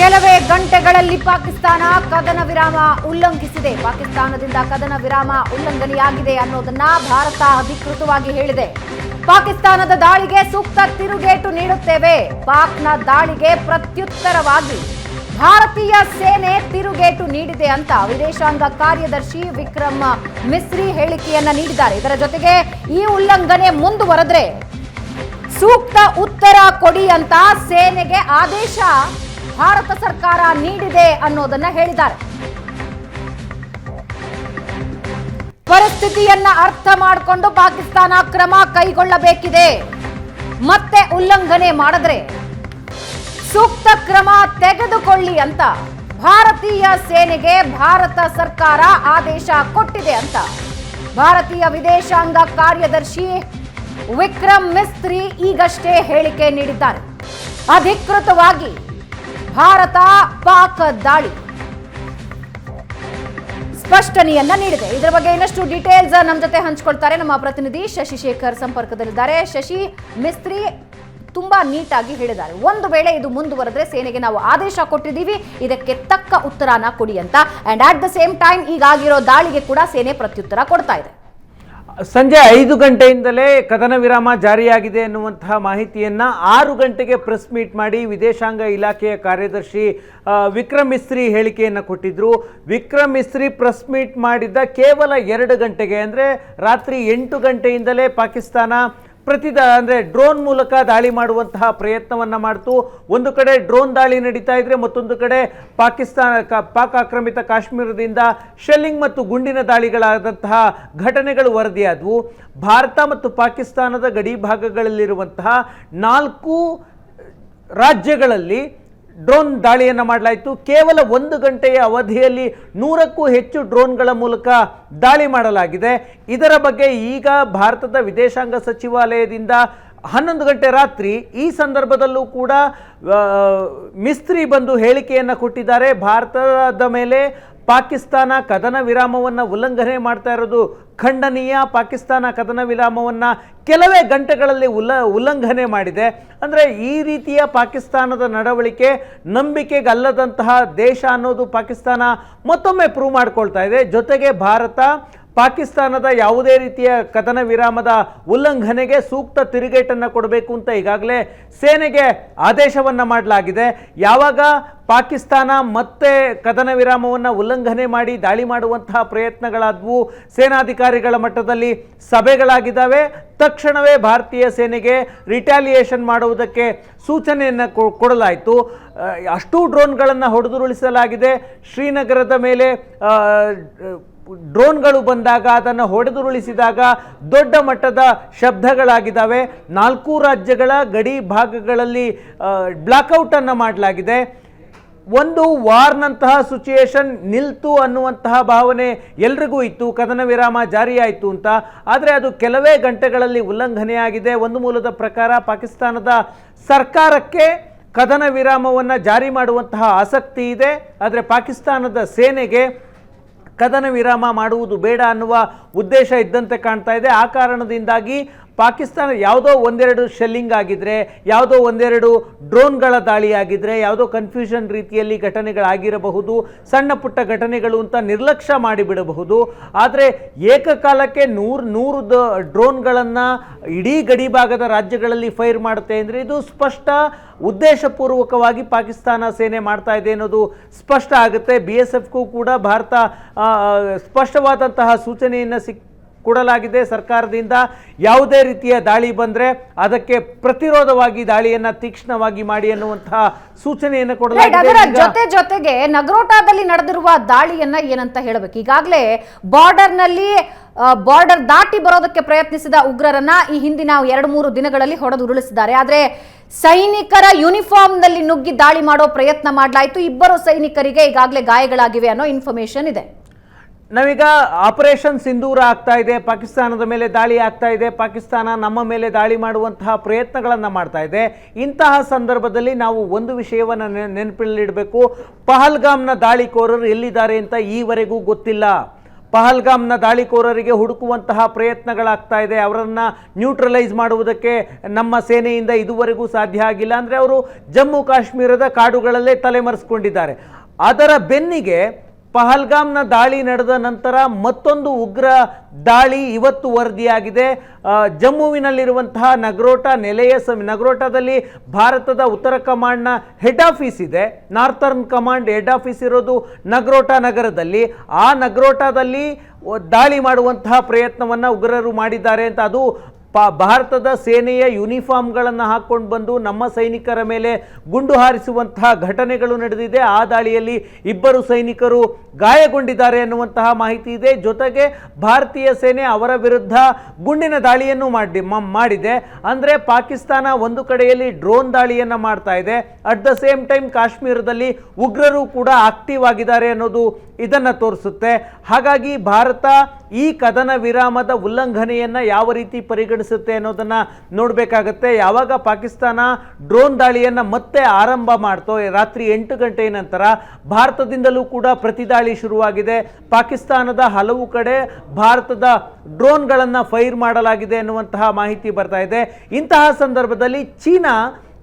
ಕೆಲವೇ ಗಂಟೆಗಳಲ್ಲಿ ಪಾಕಿಸ್ತಾನ ಕದನ ವಿರಾಮ ಉಲ್ಲಂಘಿಸಿದೆ. ಪಾಕಿಸ್ತಾನದಿಂದ ಕದನ ವಿರಾಮ ಉಲ್ಲಂಘನೆಯಾಗಿದೆ ಅನ್ನೋದನ್ನ ಭಾರತ ಅಧಿಕೃತವಾಗಿ ಹೇಳಿದೆ. ಪಾಕಿಸ್ತಾನದ ದಾಳಿಗೆ ಸೂಕ್ತ ತಿರುಗೇಟು ನೀಡುತ್ತೇವೆ. ಪಾಕ್ನ ದಾಳಿಗೆ ಪ್ರತ್ಯುತ್ತರವಾಗಿ ಭಾರತೀಯ ಸೇನೆ ತಿರುಗೇಟು ನೀಡಿದೆ ಅಂತ ವಿದೇಶಾಂಗ ಕಾರ್ಯದರ್ಶಿ ವಿಕ್ರಮ್ ಮಿಸ್ರಿ ಹೇಳಿಕೆಯನ್ನ ನೀಡಿದ್ದಾರೆ. ಇದರ ಜೊತೆಗೆ ಈ ಉಲ್ಲಂಘನೆ ಮುಂದುವರೆದ್ರೆ ಸೂಕ್ತ ಉತ್ತರ ಕೊಡಿ ಅಂತ ಸೇನೆಗೆ ಆದೇಶ ಭಾರತ ಸರ್ಕಾರ ನೀಡಿದೆ ಅನ್ನೋದನ್ನ ಹೇಳಿದ್ದಾರೆ. ಪರಿಸ್ಥಿತಿಯನ್ನ ಅರ್ಥ ಮಾಡಿಕೊಂಡು ಪಾಕಿಸ್ತಾನ ಕ್ರಮ ಕೈಗೊಳ್ಳಬೇಕಿದೆ. ಮತ್ತೆ ಉಲ್ಲಂಘನೆ ಮಾಡಿದ್ರೆ ಸೂಕ್ತ ಕ್ರಮ ತೆಗೆದುಕೊಳ್ಳಿ ಅಂತ ಭಾರತೀಯ ಸೇನೆಗೆ ಭಾರತ ಸರ್ಕಾರ ಆದೇಶ ಕೊಟ್ಟಿದೆ ಅಂತ. ಭಾರತೀಯ ವಿದೇಶಾಂಗ ಕಾರ್ಯದರ್ಶಿ ವಿಕ್ರಮ್ ಮಿಸ್ತ್ರಿ ಈಗಷ್ಟೇ ಹೇಳಿಕೆ ನೀಡಿದ್ದಾರೆ. ಅಧಿಕೃತವಾಗಿ ಭಾರತ ಪಾಕ್ ದಾಳಿ. ಸ್ಪಷ್ಟನೆಯನ್ನ ನೀಡಿದೆ. ಇದರ ಬಗ್ಗೆ ಇನ್ನಷ್ಟು ಡೀಟೇಲ್ಸ್ ನಮ್ಮ ಜೊತೆ ಹಂಚ್ಕೊಳ್ತಾರೆ ನಮ್ಮ ಪ್ರತಿನಿಧಿ ಶಶಿಶೇಖರ್ ಸಂಪರ್ಕದಲ್ಲಿದ್ದಾರೆ. ಶಶಿ, ಮಿಸ್ತ್ರಿ ತುಂಬಾ ನೀಟಾಗಿ ಹೇಳಿದ್ದಾರೆ. ಒಂದು ವೇಳೆ ಇದು ಮುಂದುವರೆದ್ರೆ ಸೇನೆಗೆ ನಾವು ಆದೇಶ ಕೊಟ್ಟಿದ್ದೀವಿ. ಇದಕ್ಕೆ ತಕ್ಕ ಉತ್ತರನ ಕೊಡಿ ಅಂತ. And at the same time ಈಗಾಗಿರೋ ದಾಳಿಗೆ ಕೂಡ ಸೇನೆ ಪ್ರತ್ಯುತ್ತರ ಕೊಡ್ತಾ ಇದೆ. ಸಂಜೆ ಐದು ಗಂಟೆಯಿಂದಲೇ ಕದನ ವಿರಾಮ ಜಾರಿಯಾಗಿದೆ ಎನ್ನುವಂತಹ ಮಾಹಿತಿಯನ್ನ ಆರು ಗಂಟೆಗೆ ಪ್ರೆಸ್ ಮೀಟ್ ಮಾಡಿ ವಿದೇಶಾಂಗ ಇಲಾಖೆಯ ಕಾರ್ಯದರ್ಶಿ ವಿಕ್ರಮ್ ಮಿಸ್ತ್ರಿ ಹೇಳಿಕೆಯನ್ನು ಕೊಟ್ಟಿದ್ರು. ವಿಕ್ರಮ್ ಮಿಸ್ತ್ರಿ ಪ್ರೆಸ್ ಮೀಟ್ ಮಾಡಿದ್ದ ಕೇವಲ ಎರಡು ಗಂಟೆಗೆ, ಅಂದರೆ ರಾತ್ರಿ ಎಂಟು ಗಂಟೆಯಿಂದಲೇ ಪಾಕಿಸ್ತಾನ ಪ್ರತಿದ ಅಂದರೆ ಡ್ರೋನ್ ಮೂಲಕ ದಾಳಿ ಮಾಡುವಂತಹ ಪ್ರಯತ್ನವನ್ನು ಮಾಡ್ತು. ಒಂದು ಕಡೆ ಡ್ರೋನ್ ದಾಳಿ ನಡೀತಾ ಇದ್ರೆ ಮತ್ತೊಂದು ಕಡೆ ಪಾಕಿಸ್ತಾನ ಪಾಕ್ ಆಕ್ರಮಿತ ಕಾಶ್ಮೀರದಿಂದ ಶೆಲ್ಲಿಂಗ್ ಮತ್ತು ಗುಂಡಿನ ದಾಳಿಗಳಾದಂತಹ ಘಟನೆಗಳು ವರದಿಯಾದವು. ಭಾರತ ಮತ್ತು ಪಾಕಿಸ್ತಾನದ ಗಡಿ ಭಾಗಗಳಲ್ಲಿರುವಂತಹ ನಾಲ್ಕು ರಾಜ್ಯಗಳಲ್ಲಿ ಡ್ರೋನ್ ದಾಳಿಯನ್ನು ಮಾಡಲಾಯಿತು. ಕೇವಲ ಒಂದು ಗಂಟೆಯ ಅವಧಿಯಲ್ಲಿ ನೂರಕ್ಕೂ ಹೆಚ್ಚು ಡ್ರೋನ್ಗಳ ಮೂಲಕ ದಾಳಿ ಮಾಡಲಾಗಿದೆ. ಇದರ ಬಗ್ಗೆ ಈಗ ಭಾರತದ ವಿದೇಶಾಂಗ ಸಚಿವಾಲಯದಿಂದ ಹನ್ನೊಂದು ಗಂಟೆ ರಾತ್ರಿ ಈ ಸಂದರ್ಭದಲ್ಲೂ ಕೂಡ ಮಿಸ್ತ್ರಿ ಬಂದು ಹೇಳಿಕೆಯನ್ನು ಕೊಟ್ಟಿದ್ದಾರೆ. ಭಾರತದ ಮೇಲೆ ಪಾಕಿಸ್ತಾನ ಕದನ ವಿರಾಮವನ್ನು ಉಲ್ಲಂಘನೆ ಮಾಡ್ತಾ ಇರೋದು ಖಂಡನೀಯ ಪಾಕಿಸ್ತಾನ ಕದನ ವಿರಾಮವನ್ನು ಕೆಲವೇ ಗಂಟೆಗಳಲ್ಲಿ ಉಲ್ಲ ಉಲ್ಲಂಘನೆ ಮಾಡಿದೆ. ಅಂದರೆ ಈ ರೀತಿಯ ಪಾಕಿಸ್ತಾನದ ನಡವಳಿಕೆ ನಂಬಿಕೆಗಲ್ಲದಂತಹ ದೇಶ ಅನ್ನೋದು ಪಾಕಿಸ್ತಾನ ಮತ್ತೊಮ್ಮೆ ಪ್ರೂವ್ ಮಾಡ್ಕೊಳ್ತಾ ಇದೆ. ಜೊತೆಗೆ ಭಾರತ ಪಾಕಿಸ್ತಾನದ ಯಾವುದೇ ರೀತಿಯ ಕದನ ವಿರಾಮದ ಉಲ್ಲಂಘನೆಗೆ ಸೂಕ್ತ ತಿರುಗೇಟನ್ನು ಕೊಡಬೇಕು ಅಂತ ಈಗಾಗಲೇ ಸೇನೆಗೆ ಆದೇಶವನ್ನು ಮಾಡಲಾಗಿದೆ. ಯಾವಾಗ ಪಾಕಿಸ್ತಾನ ಮತ್ತೆ ಕದನ ವಿರಾಮವನ್ನು ಉಲ್ಲಂಘನೆ ಮಾಡಿ ದಾಳಿ ಮಾಡುವಂತಹ ಪ್ರಯತ್ನಗಳಾದವು ಸೇನಾಧಿಕಾರಿಗಳ ಮಟ್ಟದಲ್ಲಿ ಸಭೆಗಳಾಗಿದ್ದಾವೆ. ತಕ್ಷಣವೇ ಭಾರತೀಯ ಸೇನೆಗೆ ರಿಟ್ಯಾಲಿಯೇಷನ್ ಮಾಡುವುದಕ್ಕೆ ಸೂಚನೆಯನ್ನು ಕೊಡಲಾಯಿತು. ಅಷ್ಟೂ ಡ್ರೋನ್ಗಳನ್ನು ಹೊಡೆದುರುಳಿಸಲಾಗಿದೆ. ಶ್ರೀನಗರದ ಮೇಲೆ ಡ್ರೋನ್ಗಳು ಬಂದಾಗ ಅದನ್ನು ಹೊಡೆದುರುಳಿಸಿದಾಗ ದೊಡ್ಡ ಮಟ್ಟದ ಶಬ್ದಗಳಾಗಿದ್ದಾವೆ. ನಾಲ್ಕು ರಾಜ್ಯಗಳ ಗಡಿ ಭಾಗಗಳಲ್ಲಿ ಬ್ಲಾಕೌಟನ್ನು ಮಾಡಲಾಗಿದೆ. ಒಂದು ವಾರ್ನಂತಹ ಸಿಚುಯೇಷನ್ ನಿಲ್ತು ಅನ್ನುವಂತಹ ಭಾವನೆ ಎಲ್ರಿಗೂ ಇತ್ತು. ಕದನ ವಿರಾಮ ಜಾರಿಯಾಯಿತು ಅಂತ. ಆದರೆ ಅದು ಕೆಲವೇ ಗಂಟೆಗಳಲ್ಲಿ ಉಲ್ಲಂಘನೆಯಾಗಿದೆ. ಒಂದು ಮೂಲದ ಪ್ರಕಾರ ಪಾಕಿಸ್ತಾನದ ಸರ್ಕಾರಕ್ಕೆ ಕದನ ವಿರಾಮವನ್ನು ಜಾರಿ ಮಾಡುವಂತಹ ಆಸಕ್ತಿ ಇದೆ. ಆದರೆ ಪಾಕಿಸ್ತಾನದ ಸೇನೆಗೆ ಕದನ ವಿರಾಮ ಮಾಡುವುದು ಬೇಡ ಅನ್ನುವ ಉದ್ದೇಶ ಇದ್ದಂತೆ ಕಾಣ್ತಾ ಇದೆ. ಆ ಕಾರಣದಿಂದಾಗಿ ಪಾಕಿಸ್ತಾನ ಯಾವುದೋ ಒಂದೆರಡು ಶೆಲ್ಲಿಂಗ್ ಆಗಿದ್ರೆ, ಯಾವುದೋ ಒಂದೆರಡು ಡ್ರೋನ್ಗಳ ದಾಳಿ ಆಗಿದ್ರೆ ಯಾವುದೋ ಕನ್ಫ್ಯೂಷನ್ ರೀತಿಯಲ್ಲಿ ಘಟನೆಗಳಾಗಿರಬಹುದು, ಸಣ್ಣ ಪುಟ್ಟ ಘಟನೆಗಳು ಅಂತ ನಿರ್ಲಕ್ಷ್ಯ ಮಾಡಿಬಿಡಬಹುದು. ಆದರೆ ಏಕಕಾಲಕ್ಕೆ ನೂರು ನೂರು ಡ್ರೋನ್ಗಳನ್ನು ಇಡೀ ಗಡಿ ಭಾಗದ ರಾಜ್ಯಗಳಲ್ಲಿ ಫೈರ್ ಮಾಡುತ್ತೆ ಅಂದರೆ ಇದು ಸ್ಪಷ್ಟ ಉದ್ದೇಶಪೂರ್ವಕವಾಗಿ ಪಾಕಿಸ್ತಾನ ಸೇನೆ ಮಾಡ್ತಾ ಇದೆ ಅನ್ನೋದು ಸ್ಪಷ್ಟ ಆಗುತ್ತೆ. ಬಿ ಎಸ್ ಎಫ್ಗೂ ಕೂಡ ಭಾರತ ಸ್ಪಷ್ಟವಾದಂತಹ ಸೂಚನೆಯನ್ನು ಸಿಕ್ ಕೊಡಲಾಗಿದೆ. ಸರ್ಕಾರದಿಂದ ಯಾವುದೇ ರೀತಿಯ ದಾಳಿ ಬಂದರೆ ಅದಕ್ಕೆ ಪ್ರತಿರೋಧವಾಗಿ ದಾಳಿಯನ್ನು ತೀಕ್ಷ್ಣವಾಗಿ ಮಾಡಿ ಅನ್ನುವಂತಹ ಸೂಚನೆಯನ್ನು ಕೊಡಲಾಗಿದೆ. ಅದರ ಜೊತೆ ಜೊತೆಗೆ ನಗರೋಟಾದಲ್ಲಿ ನಡೆದಿರುವ ದಾಳಿಯನ್ನ ಏನಂತ ಹೇಳಬೇಕು? ಈಗಾಗಲೇ ಬಾರ್ಡರ್ನಲ್ಲಿ ಬಾರ್ಡರ್ ದಾಟಿ ಬರೋದಕ್ಕೆ ಪ್ರಯತ್ನಿಸಿದ ಉಗ್ರರನ್ನ ಈ ಹಿಂದಿನ ಎರಡು ಮೂರು ದಿನಗಳಲ್ಲಿ ಹೊಡೆದು ಉರುಳಿಸಿದ್ದಾರೆ. ಆದ್ರೆ ಸೈನಿಕರ ಯೂನಿಫಾರ್ಮ್ನಲ್ಲಿ ನುಗ್ಗಿ ದಾಳಿ ಮಾಡೋ ಪ್ರಯತ್ನ ಮಾಡಲಾಯಿತು. ಇಬ್ಬರು ಸೈನಿಕರಿಗೆ ಈಗಾಗಲೇ ಗಾಯಗಳಾಗಿವೆ ಅನ್ನೋ ಇನ್ಫಾರ್ಮೇಶನ್ ಇದೆ. ನಾವೀಗ ಆಪರೇಷನ್ ಸಿಂಧೂರ ಆಗ್ತಾ ಇದೆ, ಪಾಕಿಸ್ತಾನದ ಮೇಲೆ ದಾಳಿ ಆಗ್ತಾ ಇದೆ, ಪಾಕಿಸ್ತಾನ ನಮ್ಮ ಮೇಲೆ ದಾಳಿ ಮಾಡುವಂತಹ ಪ್ರಯತ್ನಗಳನ್ನು ಮಾಡ್ತಾ ಇದೆ. ಇಂತಹ ಸಂದರ್ಭದಲ್ಲಿ ನಾವು ಒಂದು ವಿಷಯವನ್ನು ನೆನಪಿನಲ್ಲಿಡಬೇಕು. ಪಹಲ್ಗಾಮ್ನ ದಾಳಿಕೋರರು ಎಲ್ಲಿದ್ದಾರೆ ಅಂತ ಈವರೆಗೂ ಗೊತ್ತಿಲ್ಲ. ಪಹಲ್ಗಾಮ್ನ ದಾಳಿಕೋರರಿಗೆ ಹುಡುಕುವಂತಹ ಪ್ರಯತ್ನಗಳಾಗ್ತಾ ಇದೆ. ಅವರನ್ನು ನ್ಯೂಟ್ರಲೈಸ್ ಮಾಡುವುದಕ್ಕೆ ನಮ್ಮ ಸೇನೆಯಿಂದ ಇದುವರೆಗೂ ಸಾಧ್ಯ ಆಗಿಲ್ಲ. ಅಂದರೆ ಅವರು ಜಮ್ಮು ಕಾಶ್ಮೀರದ ಕಾಡುಗಳಲ್ಲೇ ತಲೆಮರೆಸ್ಕೊಂಡಿದ್ದಾರೆ. ಅದರ ಬೆನ್ನಿಗೆ ಪಹಲ್ಗಾಮ್ನ ದಾಳಿ ನಡೆದ ನಂತರ ಮತ್ತೊಂದು ಉಗ್ರ ದಾಳಿ ಇವತ್ತು ವರದಿಯಾಗಿದೆ. ಜಮ್ಮುವಿನಲ್ಲಿರುವಂತಹ ನಗರೋಟ ನೆಲೆಯ ಸಮ, ನಗರೋಟದಲ್ಲಿ ಭಾರತದ ಉತ್ತರ ಕಮಾಂಡ್ನ ಹೆಡ್ ಆಫೀಸ್ ಇದೆ. ನಾರ್ತರ್ನ್ ಕಮಾಂಡ್ ಹೆಡ್ ಆಫೀಸ್ ಇರೋದು ನಗರೋಟ ನಗರದಲ್ಲಿ. ಆ ನಗರೋಟದಲ್ಲಿ ದಾಳಿ ಮಾಡುವಂತಹ ಪ್ರಯತ್ನವನ್ನು ಉಗ್ರರು ಮಾಡಿದ್ದಾರೆ ಅಂತ ಅದು ಪ ಭಾರತದ ಸೇನೆಯ ಯೂನಿಫಾರ್ಮ್ಗಳನ್ನು ಹಾಕ್ಕೊಂಡು ಬಂದು ನಮ್ಮ ಸೈನಿಕರ ಮೇಲೆ ಗುಂಡು ಹಾರಿಸುವಂತಹ ಘಟನೆಗಳು ನಡೆದಿದೆ. ಆ ದಾಳಿಯಲ್ಲಿ ಇಬ್ಬರು ಸೈನಿಕರು ಗಾಯಗೊಂಡಿದ್ದಾರೆ ಎನ್ನುವಂತಹ ಮಾಹಿತಿ ಇದೆ. ಜೊತೆಗೆ ಭಾರತೀಯ ಸೇನೆ ಅವರ ವಿರುದ್ಧ ಗುಂಡಿನ ದಾಳಿಯನ್ನು ಮಾಡಿ ಮಾಡಿದೆ. ಅಂದರೆ ಪಾಕಿಸ್ತಾನ ಒಂದು ಕಡೆಯಲ್ಲಿ ಡ್ರೋನ್ ದಾಳಿಯನ್ನು ಮಾಡ್ತಾ ಇದೆ. ಅಟ್ ದ ಸೇಮ್ ಟೈಮ್ ಕಾಶ್ಮೀರದಲ್ಲಿ ಉಗ್ರರು ಕೂಡ ಆಕ್ಟಿವ್ ಆಗಿದ್ದಾರೆ ಅನ್ನೋದು ಇದನ್ನು ತೋರಿಸುತ್ತೆ. ಹಾಗಾಗಿ ಭಾರತ ಈ ಕದನ ವಿರಾಮದ ಉಲ್ಲಂಘನೆಯನ್ನು ಯಾವ ರೀತಿ ಪರಿಗಣಿಸುತ್ತೆ ಅನ್ನೋದನ್ನು ನೋಡಬೇಕಾಗತ್ತೆ. ಯಾವಾಗ ಪಾಕಿಸ್ತಾನ ಡ್ರೋನ್ ದಾಳಿಯನ್ನು ಮತ್ತೆ ಆರಂಭ ಮಾಡ್ತೋ, ರಾತ್ರಿ ಎಂಟು ಗಂಟೆಯ ನಂತರ ಭಾರತದಿಂದಲೂ ಕೂಡ ಪ್ರತಿದಾಳಿ ಶುರುವಾಗಿದೆ. ಪಾಕಿಸ್ತಾನದ ಹಲವು ಕಡೆ ಭಾರತದ ಡ್ರೋನ್ಗಳನ್ನು ಫೈರ್ ಮಾಡಲಾಗಿದೆ ಎನ್ನುವಂತಹ ಮಾಹಿತಿ ಬರ್ತಾ ಇದೆ. ಇಂತಹ ಸಂದರ್ಭದಲ್ಲಿ ಚೀನಾ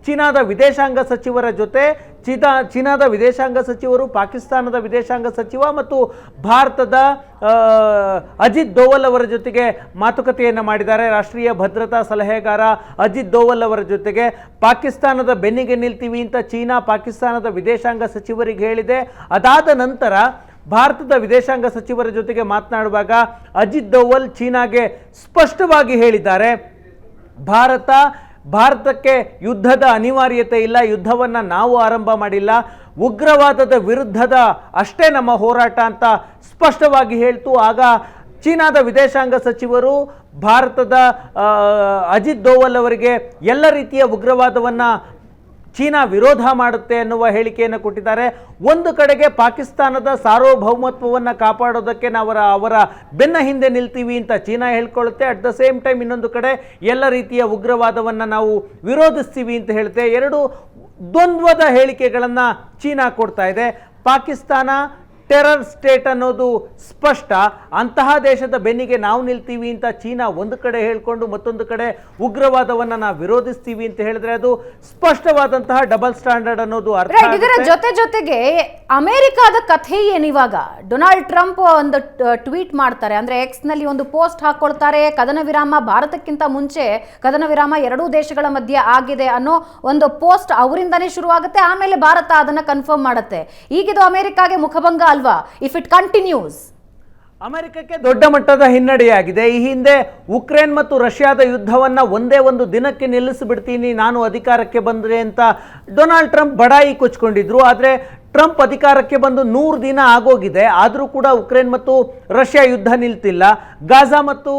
ಚೀನಾದ ವಿದೇಶಾಂಗ ಸಚಿವರ ಜೊತೆ ಚೀನಾ ಚೀನಾದ ವಿದೇಶಾಂಗ ಸಚಿವರು, ಪಾಕಿಸ್ತಾನದ ವಿದೇಶಾಂಗ ಸಚಿವ ಮತ್ತು ಭಾರತದ ಅಜಿತ್ ದೋವಲ್ ಅವರ ಜೊತೆಗೆ ಮಾತುಕತೆಯನ್ನು ಮಾಡಿದ್ದಾರೆ. ರಾಷ್ಟ್ರೀಯ ಭದ್ರತಾ ಸಲಹೆಗಾರ ಅಜಿತ್ ದೋವಲ್ ಅವರ ಜೊತೆಗೆ ಪಾಕಿಸ್ತಾನದ ಬೆನ್ನಿಗೆ ನಿಲ್ತೀವಿ ಅಂತ ಚೀನಾ, ಪಾಕಿಸ್ತಾನದ ವಿದೇಶಾಂಗ ಸಚಿವರಿಗೆ ಹೇಳಿದೆ. ಅದಾದ ನಂತರ ಭಾರತದ ವಿದೇಶಾಂಗ ಸಚಿವರ ಜೊತೆಗೆ ಮಾತನಾಡುವಾಗ ಅಜಿತ್ ದೋವಲ್ ಚೀನಾಗೆ ಸ್ಪಷ್ಟವಾಗಿ ಹೇಳಿದ್ದಾರೆ. ಭಾರತ ಭಾರತಕ್ಕೆ ಯುದ್ಧದ ಅನಿವಾರ್ಯತೆ ಇಲ್ಲ, ಯುದ್ಧವನ್ನು ನಾವು ಆರಂಭ ಮಾಡಿಲ್ಲ. ಉಗ್ರವಾದದ ವಿರುದ್ಧದ ಅಷ್ಟೇ ನಮ್ಮ ಹೋರಾಟ ಅಂತ ಸ್ಪಷ್ಟವಾಗಿ ಹೇಳ್ತು. ಆಗ ಚೀನಾದ ವಿದೇಶಾಂಗ ಸಚಿವರು ಭಾರತದ ಅಜಿತ್ ದೋವಲ್ ಅವರಿಗೆ ಎಲ್ಲ ರೀತಿಯ ಉಗ್ರವಾದವನ್ನು ಚೀನಾ ವಿರೋಧ ಮಾಡುತ್ತೆ ಎನ್ನುವ ಹೇಳಿಕೆಯನ್ನು ಕೊಟ್ಟಿದ್ದಾರೆ. ಒಂದು ಕಡೆಗೆ ಪಾಕಿಸ್ತಾನದ ಸಾರ್ವಭೌಮತ್ವವನ್ನು ಕಾಪಾಡೋದಕ್ಕೆ ನಾವು ಅವರ ಬೆನ್ನ ಹಿಂದೆ ನಿಲ್ತೀವಿ ಅಂತ ಚೀನಾ ಹೇಳ್ಕೊಳ್ಳುತ್ತೆ. ಅಟ್ ದ ಸೇಮ್ ಟೈಮ್ ಇನ್ನೊಂದು ಕಡೆ ಎಲ್ಲ ರೀತಿಯ ಉಗ್ರವಾದವನ್ನು ನಾವು ವಿರೋಧಿಸ್ತೀವಿ ಅಂತ ಹೇಳುತ್ತೆ. ಎರಡು ದ್ವಂದ್ವದ ಹೇಳಿಕೆಗಳನ್ನು ಚೀನಾ ಕೊಡ್ತಾ ಇದೆ. ಪಾಕಿಸ್ತಾನ ಟೆರರ್ ಸ್ಟೇಟ್ ಅನ್ನೋದು ಸ್ಪಷ್ಟ. ಅಂತಹ ದೇಶದ ಬೆನ್ನಿಗೆ ನಾವು ನಿಲ್ತೀವಿ ಅಂತ ಚೀನಾ ಒಂದು ಕಡೆ ಹೇಳ್ಕೊಂಡು ಮತ್ತೊಂದು ಕಡೆ ಉಗ್ರವಾದವನ್ನು ನಾವು ವಿರೋಧಿಸ್ತೀವಿ ಅಂತ ಹೇಳಿದ್ರೆ ಅದು ಸ್ಪಷ್ಟವಾದಂತಹ ಡಬಲ್ ಸ್ಟ್ಯಾಂಡರ್ಡ್ ಅನ್ನೋದು ಅರ್ಥ ಇದರ ಜೊತೆ ಜೊತೆಗೆ ಅಮೆರಿಕಾದ ಕಥೆ ಏನಿವಾಗ? ಡೊನಾಲ್ಡ್ ಟ್ರಂಪ್ ಒಂದು ಟ್ವೀಟ್ ಮಾಡ್ತಾರೆ. ಅಂದ್ರೆ ಎಕ್ಸ್ನಲ್ಲಿ ಒಂದು ಪೋಸ್ಟ್ ಹಾಕೊಳ್ತಾರೆ ಕದನ ವಿರಾಮ ಭಾರತಕ್ಕಿಂತ ಮುಂಚೆ ಕದನ ವಿರಾಮ ಎರಡೂ ದೇಶಗಳ ಮಧ್ಯೆ ಆಗಿದೆ ಅನ್ನೋ ಒಂದು ಪೋಸ್ಟ್ ಅವರಿಂದಾನೇ ಶುರುವಾಗುತ್ತೆ ಆಮೇಲೆ ಭಾರತ ಅದನ್ನ ಕನ್ಫರ್ಮ್ ಮಾಡುತ್ತೆ. ಈಗಿದು ಅಮೆರಿಕಾಗೆ ಮುಖಭಂಗ ಅಲ್ವಾ? ಇಫ್ ಇಟ್ ಕಂಟಿನ್ಯೂಸ್ ಅಮೆರಿಕಕ್ಕೆ ದೊಡ್ಡ ಮಟ್ಟದ ಹಿನ್ನಡೆಯಾಗಿದೆ. ಈ ಹಿಂದೆ ಉಕ್ರೇನ್ ಮತ್ತು ರಷ್ಯಾದ ಯುದ್ಧವನ್ನ ಒಂದೇ ಒಂದು ದಿನಕ್ಕೆ ನಿಲ್ಲಿಸಿಬಿಡ್ತೀನಿ ನಾನು ಅಧಿಕಾರಕ್ಕೆ ಬಂದರೆ ಅಂತ ಡೊನಾಲ್ಡ್ ಟ್ರಂಪ್ ಬಡಾಯಿ ಕೊಚ್ಕೊಂಡಿದ್ರು ಆದರೆ ಟ್ರಂಪ್ ಅಧಿಕಾರಕ್ಕೆ ಬಂದು ನೂರು ದಿನ ಆಗೋಗಿದೆ. ಆದರೂ ಕೂಡ ಉಕ್ರೇನ್ ಮತ್ತು ರಷ್ಯಾ ಯುದ್ಧ ನಿಲ್ತಿಲ್ಲ. ಗಾಜಾ ಮತ್ತು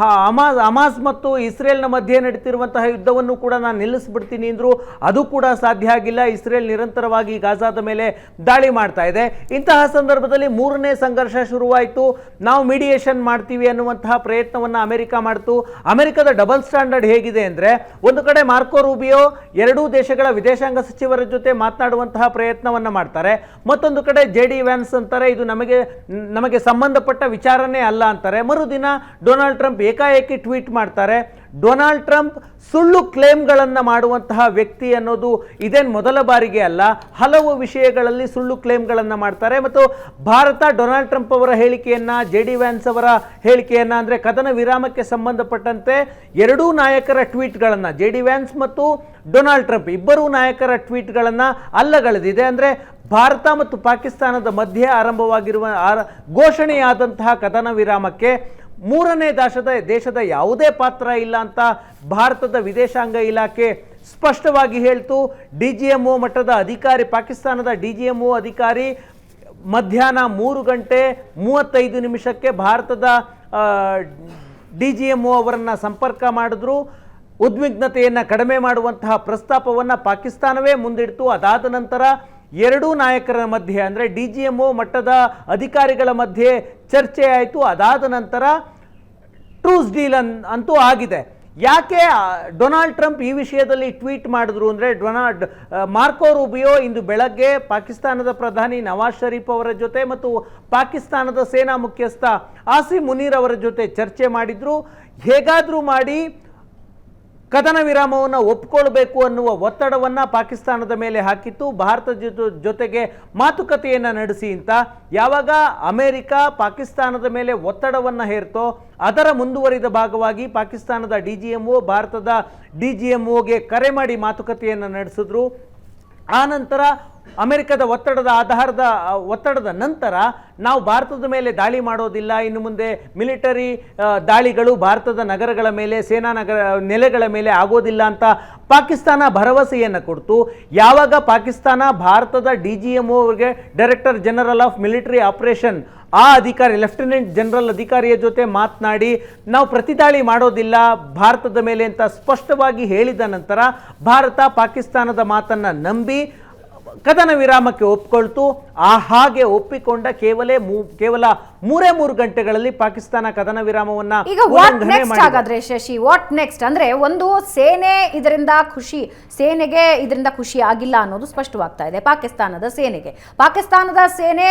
ಹಮಾಸ್ ಹಮಾಸ್ ಮತ್ತು ಇಸ್ರೇಲ್ನ ಮಧ್ಯೆ ನಡೀತಿರುವಂತಹ ಯುದ್ಧವನ್ನು ಕೂಡ ನಾನು ನಿಲ್ಲಿಸ್ಬಿಡ್ತೀನಿ ಅಂದರೂ ಅದು ಕೂಡ ಸಾಧ್ಯ ಆಗಿಲ್ಲ. ಇಸ್ರೇಲ್ ನಿರಂತರವಾಗಿ ಗಾಜಾದ ಮೇಲೆ ದಾಳಿ ಮಾಡ್ತಾ ಇದೆ. ಇಂತಹ ಸಂದರ್ಭದಲ್ಲಿ ಮೂರನೇ ಸಂಘರ್ಷ ಶುರುವಾಯಿತು. ನಾವು ಮೀಡಿಯೇಷನ್ ಮಾಡ್ತೀವಿ ಅನ್ನುವಂತಹ ಪ್ರಯತ್ನವನ್ನು ಅಮೆರಿಕ ಮಾಡ್ತು. ಅಮೆರಿಕದ ಡಬಲ್ ಸ್ಟ್ಯಾಂಡರ್ಡ್ ಹೇಗಿದೆ ಅಂದರೆ, ಒಂದು ಕಡೆ ಮಾರ್ಕೋ ರೂಬಿಯೋ, ಎರಡೂ ದೇಶಗಳ ವಿದೇಶಾಂಗ ಸಚಿವರ ಜೊತೆ ಮಾತನಾಡುವಂತಹ ಪ್ರಯತ್ನವನ್ನು ಮಾಡ್ತಾರೆ. ಮತ್ತೊಂದು ಕಡೆ ಜೆ ಡಿ ವ್ಯಾನ್ಸ್ ಅಂತಾರೆ, ಇದು ನಮಗೆ ನಮಗೆ ಸಂಬಂಧಪಟ್ಟ ವಿಚಾರನೇ ಅಲ್ಲ ಅಂತಾರೆ. ಮರುದಿನ ಡೊನಾಲ್ಡ್ ಟ್ರಂಪ್ ಏಕಾಏಕಿ ಟ್ವೀಟ್ ಮಾಡ್ತಾರೆ, ಡೊನಾಲ್ಡ್ ಟ್ರಂಪ್ ಸುಳ್ಳು ಕ್ಲೇಮ್ಗಳನ್ನು ಮಾಡುವಂತಹ ವ್ಯಕ್ತಿ ಅನ್ನೋದು ಇದೇನು ಮೊದಲ ಬಾರಿಗೆ ಅಲ್ಲ, ಹಲವು ವಿಷಯಗಳಲ್ಲಿ ಸುಳ್ಳು ಕ್ಲೇಮ್ಗಳನ್ನು ಮಾಡ್ತಾರೆ. ಮತ್ತು ಭಾರತ ಡೊನಾಲ್ಡ್ ಟ್ರಂಪ್ ಅವರ ಹೇಳಿಕೆಯನ್ನು ಜೆ ಡಿ ವ್ಯಾನ್ಸ್ ಅವರ ಹೇಳಿಕೆಯನ್ನು, ಅಂದರೆ ಕದನ ವಿರಾಮಕ್ಕೆ ಸಂಬಂಧಪಟ್ಟಂತೆ ಎರಡೂ ನಾಯಕರ ಟ್ವೀಟ್ಗಳನ್ನು ಜೆ ಡಿ ವ್ಯಾನ್ಸ್ ಮತ್ತು ಡೊನಾಲ್ಡ್ ಟ್ರಂಪ್ ಇಬ್ಬರೂ ನಾಯಕರ ಟ್ವೀಟ್ಗಳನ್ನು ಅಲ್ಲಗಳೆದಿದೆ. ಅಂದರೆ ಭಾರತ ಮತ್ತು ಪಾಕಿಸ್ತಾನದ ಮಧ್ಯೆ ಆರಂಭವಾಗಿರುವ ಆರ ಘೋಷಣೆಯಾದಂತಹ ಕದನ ವಿರಾಮಕ್ಕೆ ಮೂರನೇ ದೇಶದ ದೇಶದ ಯಾವುದೇ ಪಾತ್ರ ಇಲ್ಲ ಅಂತ ಭಾರತದ ವಿದೇಶಾಂಗ ಇಲಾಖೆ ಸ್ಪಷ್ಟವಾಗಿ ಹೇಳ್ತು. ಡಿ ಜಿ ಎಂ ಒ ಮಟ್ಟದ ಅಧಿಕಾರಿ, ಪಾಕಿಸ್ತಾನದ ಡಿ ಜಿ ಎಂ ಒ ಅಧಿಕಾರಿ ಮಧ್ಯಾಹ್ನ ಮೂರು ಗಂಟೆ ಮೂವತ್ತೈದು ನಿಮಿಷಕ್ಕೆ ಭಾರತದ ಡಿ ಜಿ ಎಂ ಒ ಅವರನ್ನು ಸಂಪರ್ಕ ಮಾಡಿದ್ರು. ಉದ್ವಿಗ್ನತೆಯನ್ನು ಕಡಿಮೆ ಮಾಡುವಂತಹ ಪ್ರಸ್ತಾಪವನ್ನು ಪಾಕಿಸ್ತಾನವೇ ಮುಂದಿಡ್ತು. ಅದಾದ ನಂತರ ಎರಡೂ ನಾಯಕರ ಮಧ್ಯೆ, ಅಂದರೆ ಡಿ ಜಿ ಎಂ ಒ ಮಟ್ಟದ ಅಧಿಕಾರಿಗಳ ಮಧ್ಯೆ ಚರ್ಚೆ ಆಯಿತು. ಅದಾದ ನಂತರ ಟ್ರೂಸ್ ಡೀಲ್ ಅನ್ ಅಂತೂ ಆಗಿದೆ. ಯಾಕೆ ಡೊನಾಲ್ಡ್ ಟ್ರಂಪ್ ಈ ವಿಷಯದಲ್ಲಿ ಟ್ವೀಟ್ ಮಾಡಿದ್ರು ಅಂದರೆ, ಡೊನಾಲ್ಡ್ ಮಾರ್ಕೋ ರೂಬಿಯೋ ಇಂದು ಬೆಳಗ್ಗೆ ಪಾಕಿಸ್ತಾನದ ಪ್ರಧಾನಿ ನವಾಜ್ ಷರೀಫ್ ಅವರ ಜೊತೆ ಮತ್ತು ಪಾಕಿಸ್ತಾನದ ಸೇನಾ ಮುಖ್ಯಸ್ಥ ಆಸಿ ಮುನೀರ್ ಅವರ ಜೊತೆ ಚರ್ಚೆ ಮಾಡಿದ್ರು. ಹೇಗಾದರೂ ಮಾಡಿ ಕದನ ವಿರಾಮವನ್ನು ಒಪ್ಪಿಕೊಳ್ಳಬೇಕು ಅನ್ನುವ ಒತ್ತಡವನ್ನು ಪಾಕಿಸ್ತಾನದ ಮೇಲೆ ಹಾಕಿತ್ತು. ಭಾರತ ಜೊತೆ ಜೊತೆಗೆ ಮಾತುಕತೆಯನ್ನು ನಡೆಸಿ ಅಂತ. ಯಾವಾಗ ಅಮೆರಿಕ ಪಾಕಿಸ್ತಾನದ ಮೇಲೆ ಒತ್ತಡವನ್ನು ಹೇರ್ತೋ, ಅದರ ಮುಂದುವರಿದ ಭಾಗವಾಗಿ ಪಾಕಿಸ್ತಾನದ ಡಿ ಜಿ ಭಾರತದ ಡಿ ಜಿ ಕರೆ ಮಾಡಿ ಮಾತುಕತೆಯನ್ನು ನಡೆಸಿದ್ರು. ಆ ನಂತರ ಅಮೆರಿಕದ ಒತ್ತಡದ ಆಧಾರದ ಒತ್ತಡದ ನಂತರ ನಾವು ಭಾರತದ ಮೇಲೆ ದಾಳಿ ಮಾಡೋದಿಲ್ಲ. ಇನ್ನು ಮುಂದೆ ಮಿಲಿಟರಿ ದಾಳಿಗಳು ಭಾರತದ ನಗರಗಳ ಮೇಲೆ, ಸೇನಾ ನಗರ, ನೆಲೆಗಳ ಮೇಲೆ ಆಗೋದಿಲ್ಲ ಅಂತ ಪಾಕಿಸ್ತಾನ ಭರವಸೆಯನ್ನು ಕೊಡ್ತು. ಯಾವಾಗ ಪಾಕಿಸ್ತಾನ ಭಾರತದ D G M ಒಗೆ director general of military operation ಆ ಅಧಿಕಾರಿ ಲೆಫ್ಟಿನೆಂಟ್ ಜನರಲ್ ಅಧಿಕಾರಿಯ ಜೊತೆ ಮಾತನಾಡಿ ನಾವು ಪ್ರತಿದಾಳಿ ಮಾಡೋದಿಲ್ಲ ಭಾರತದ ಮೇಲೆ ಅಂತ ಸ್ಪಷ್ಟವಾಗಿ ಹೇಳಿದ ನಂತರ ಭಾರತ ಪಾಕಿಸ್ತಾನದ ಮಾತನ್ನು ನಂಬಿ ಕದನ ವಿರಾಮಕ್ಕೆ ಒಪ್ಕೊಳ್ತು. ಆ ಹಾಗೆ ಒಪ್ಪಿಕೊಂಡ ಕೇವಲ ಮೂ- ಕೇವಲ ಮೂರೇ ಮೂರು ಗಂಟೆಗಳಲ್ಲಿ ಪಾಕಿಸ್ತಾನ ಕದನ ವಿರಾಮವನ್ನ ಈಗ ವಾಟ್ ನೆಕ್ಸ್ಟ್ ಹಾಗಾದ್ರೆ ಶಶಿ? ವಾಟ್ ನೆಕ್ಸ್ಟ್ ಅಂದ್ರೆ ಒಂದು ಸೇನೆ ಇದರಿಂದ ಖುಷಿ ಸೇನೆಗೆ ಇದರಿಂದ ಖುಷಿ ಆಗಿಲ್ಲ ಅನ್ನೋದು ಸ್ಪಷ್ಟವಾಗ್ತಾ ಇದೆ ಪಾಕಿಸ್ತಾನದ ಸೇನೆಗೆ. ಪಾಕಿಸ್ತಾನದ ಸೇನೆ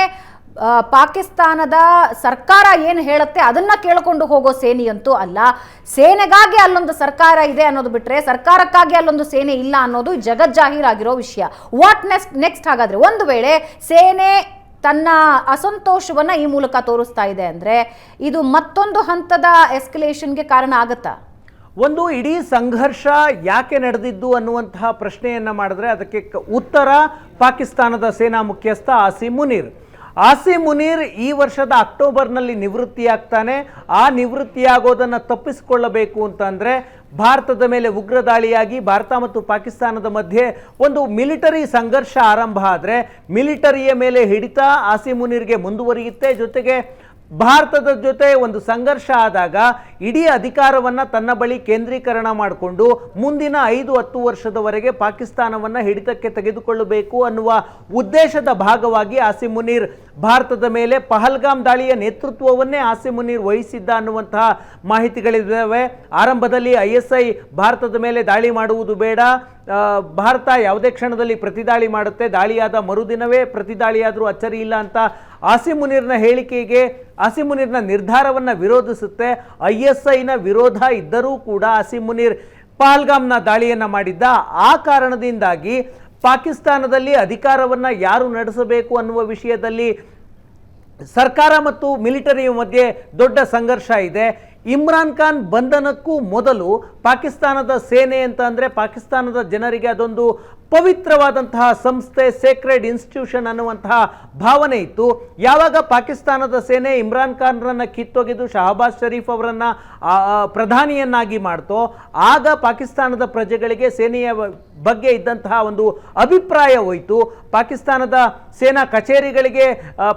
ಪಾಕಿಸ್ತಾನದ ಸರ್ಕಾರ ಏನು ಹೇಳುತ್ತೆ ಅದನ್ನ ಕೇಳಿಕೊಂಡು ಹೋಗೋ ಸೇನೆಯಂತೂ ಅಲ್ಲ. ಸೇನೆಗಾಗಿ ಅಲ್ಲೊಂದು ಸರ್ಕಾರ ಇದೆ ಅನ್ನೋದು ಬಿಟ್ಟರೆ ಸರ್ಕಾರಕ್ಕಾಗಿ ಅಲ್ಲೊಂದು ಸೇನೆ ಇಲ್ಲ ಅನ್ನೋದು ಜಗಜ್ಜಾಹೀರಾಗಿರೋ ವಿಷಯ. ವಾಟ್ ನೆಕ್ಸ್ಟ್ ನೆಕ್ಸ್ಟ್ ಹಾಗಾದರೆ? ಒಂದು ವೇಳೆ ಸೇನೆ ತನ್ನ ಅಸಂತೋಷವನ್ನು ಈ ಮೂಲಕ ತೋರಿಸ್ತಾ ಇದೆ ಅಂದರೆ ಇದು ಮತ್ತೊಂದು ಹಂತದ ಎಸ್ಕಲೇಷನ್ಗೆ ಕಾರಣ ಆಗುತ್ತಾ? ಒಂದು ಇಡೀ ಸಂಘರ್ಷ ಯಾಕೆ ನಡೆದಿದ್ದು ಅನ್ನುವಂತಹ ಪ್ರಶ್ನೆಯನ್ನು ಮಾಡಿದ್ರೆ ಅದಕ್ಕೆ ಉತ್ತರ ಪಾಕಿಸ್ತಾನದ ಸೇನಾ ಮುಖ್ಯಸ್ಥ ಆಸಿಮ್ ಮುನೀರ್. ಆಸಿಮ್ ಮುನೀರ್ ಈ ವರ್ಷದ ಅಕ್ಟೋಬರ್ನಲ್ಲಿ ನಿವೃತ್ತಿಯಾಗ್ತಾನೆ. ಆ ನಿವೃತ್ತಿಯಾಗೋದನ್ನು ತಪ್ಪಿಸಿಕೊಳ್ಳಬೇಕು ಅಂತಂದರೆ ಭಾರತದ ಮೇಲೆ ಉಗ್ರ ದಾಳಿಯಾಗಿ ಭಾರತ ಮತ್ತು ಪಾಕಿಸ್ತಾನದ ಮಧ್ಯೆ ಒಂದು ಮಿಲಿಟರಿ ಸಂಘರ್ಷ ಆರಂಭ ಆದರೆ ಮಿಲಿಟರಿಯ ಮೇಲೆ ಹಿಡಿತ ಆಸಿಮ್ ಮುನೀರ್ಗೆ ಮುಂದುವರಿಯುತ್ತೆ. ಜೊತೆಗೆ ಭಾರತದ ಜೊತೆ ಒಂದು ಸಂಘರ್ಷ ಆದಾಗ ಇಡೀ ಅಧಿಕಾರವನ್ನ ತನ್ನ ಬಳಿ ಕೇಂದ್ರೀಕರಣ ಮಾಡಿಕೊಂಡು ಮುಂದಿನ ಐದು ಹತ್ತು ವರ್ಷದವರೆಗೆ ಪಾಕಿಸ್ತಾನವನ್ನ ಹಿಡಿತಕ್ಕೆ ತೆಗೆದುಕೊಳ್ಳಬೇಕು ಅನ್ನುವ ಉದ್ದೇಶದ ಭಾಗವಾಗಿ ಆಸಿ ಮುನೀರ್ ಭಾರತದ ಮೇಲೆ ಪಹಲ್ಗಾಮ್ ದಾಳಿಯ ನೇತೃತ್ವವನ್ನೇ ಆಸಿ ಮುನೀರ್ ವಹಿಸಿದ್ದ ಅನ್ನುವಂತಹ ಮಾಹಿತಿಗಳಿದ್ದಾವೆ. ಆರಂಭದಲ್ಲಿ ಐ ಭಾರತದ ಮೇಲೆ ದಾಳಿ ಮಾಡುವುದು ಬೇಡ. ಭಾರತ ಯಾವುದೇ ಕ್ಷಣದಲ್ಲಿ ಪ್ರತಿದಾಳಿ ಮಾಡುತ್ತೆ. ದಾಳಿಯಾದ ಮರುದಿನವೇ ಪ್ರತಿದಾಳಿಯಾದರೂ ಅಚ್ಚರಿ ಇಲ್ಲ ಅಂತ ಆಸಿ ಮುನೀರ್ನ ಹೇಳಿಕೆಗೆ ಆಸಿಮ್ ಮುನೀರ್ನ ನಿರ್ಧಾರವನ್ನು ವಿರೋಧಿಸುತ್ತೆ. ಐ ಎಸ್ ಐನ ವಿರೋಧ ಇದ್ದರೂ ಕೂಡ ಅಸಿಮುನೀರ್ ಪಾಲ್ಗಾಮ್ನ ದಾಳಿಯನ್ನು ಮಾಡಿದ್ದ. ಆ ಕಾರಣದಿಂದಾಗಿ ಪಾಕಿಸ್ತಾನದಲ್ಲಿ ಅಧಿಕಾರವನ್ನು ಯಾರು ನಡೆಸಬೇಕು ಅನ್ನುವ ವಿಷಯದಲ್ಲಿ ಸರ್ಕಾರ ಮತ್ತು ಮಿಲಿಟರಿಯ ಮಧ್ಯೆ ದೊಡ್ಡ ಸಂಘರ್ಷ ಇದೆ. ಇಮ್ರಾನ್ ಖಾನ್ ಬಂಧನಕ್ಕೂ ಮೊದಲು ಪಾಕಿಸ್ತಾನದ ಸೇನೆ ಅಂತ ಅಂದರೆ ಪಾಕಿಸ್ತಾನದ ಜನರಿಗೆ ಅದೊಂದು ಪವಿತ್ರವಾದಂತಹ ಸಂಸ್ಥೆ ಸೇಕ್ರೆಡ್ ಇನ್ಸ್ಟಿಟ್ಯೂಷನ್ ಅನ್ನುವಂತಹ ಭಾವನೆ ಇತ್ತು. ಯಾವಾಗ ಪಾಕಿಸ್ತಾನದ ಸೇನೆ ಇಮ್ರಾನ್ ಖಾನ್ರನ್ನ ಕಿತ್ತೊಗೆದು ಶಹಬಾಜ್ ಶರೀಫ್ ಅವರನ್ನ ಪ್ರಧಾನಿಯನ್ನಾಗಿ ಮಾಡ್ತೋ ಆಗ ಪಾಕಿಸ್ತಾನದ ಪ್ರಜೆಗಳಿಗೆ ಸೇನೆಯ ಬಗ್ಗೆ ಇದ್ದಂತಹ ಒಂದು ಅಭಿಪ್ರಾಯ ಹೋಯಿತು. ಪಾಕಿಸ್ತಾನದ ಸೇನಾ ಕಚೇರಿಗಳಿಗೆ